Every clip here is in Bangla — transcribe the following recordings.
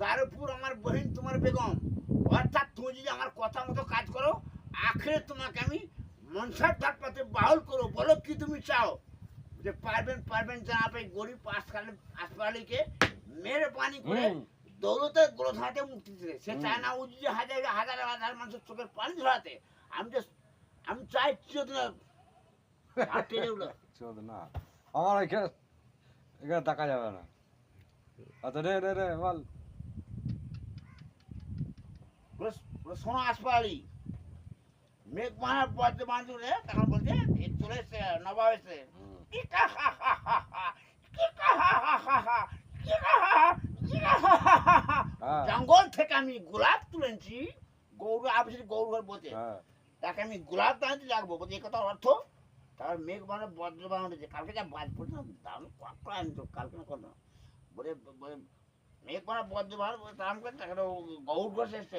তার উপর আমার বহিন তোমার বেগম। অর্থাৎ তুমি যদি আমার কথা মতো কাজ করো আখেরে তোমাকে আমি মনসার ধার পাতে বাউল করো বলো কি তুমি চাও? যে পারবেন পারবেন জানা পাই গরিব আসকালে আসপালিকে মেরে পানি করে। দৌলতে গ্রোথ হাতে মুক্তি দিতে। সে চায় না ও যদি হাজার হাজার হাজার মানুষের চোখের পানি ধরাতে। আমি যে আমি চাই চিরদিন হাত টেনে উঠল চোদ না। আমার এখানে এখানে দেখা যাবে না। আচ্ছা রে রে রে বল শোনো মেঘ মাহার বাঁধুরে তখন বলছে এ চলে এসছে নবাব এসছে। হ্যাঁ জঙ্গল থেকে আমি গোলাপ তুলেছি গৌর আবিষ্কার গৌর ঘর বলছে হ্যাঁ তাকে আমি গোলাপ দাঁড়িয়ে রাখব বলছে এই কথা অর্থ তার মেঘ মানে বজ্র বানাচ্ছে কালকে যা বাজ পড়ছে দাম কত আনতো কালকে না বলে করে তাকে এসছে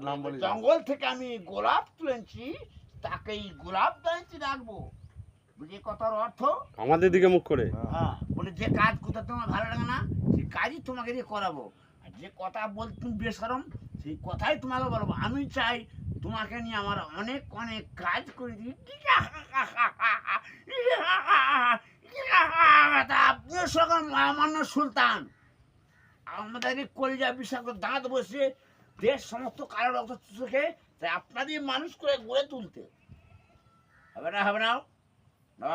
নাম বলি জঙ্গল থেকে আমি গোলাপ তুলেছি তাকে এই গোলাপ দাঁড়িয়ে রাখব। বুঝি কথার অর্থ? আমাদের দিকে মুখ করে। হ্যাঁ। হ্যাঁ বলে যে কাজ কোথা তোমার ভালো লাগে না সেই কাজই তোমাকে দিয়ে করাবো। আর যে কথা বল তুমি বেসরম সেই কথাই তোমাকে বলব। আমি চাই তোমাকে নিয়ে আমার অনেক অনেক কাজ করে দিই। সুলতান। কলিজা বিষাক্ত দাঁত বসে দেশ সমস্ত কারও রক্ত চোখে তাই আপনাদের মানুষ করে গড়ে তুলতে। হবে না হবে না?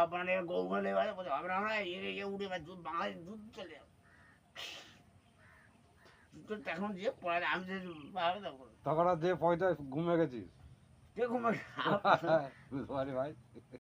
বলে হবে দুধ দুধ চলে। এখন যে পড়া আমি যে তখন যে পয়সা ঘুমে গেছিস ভাই।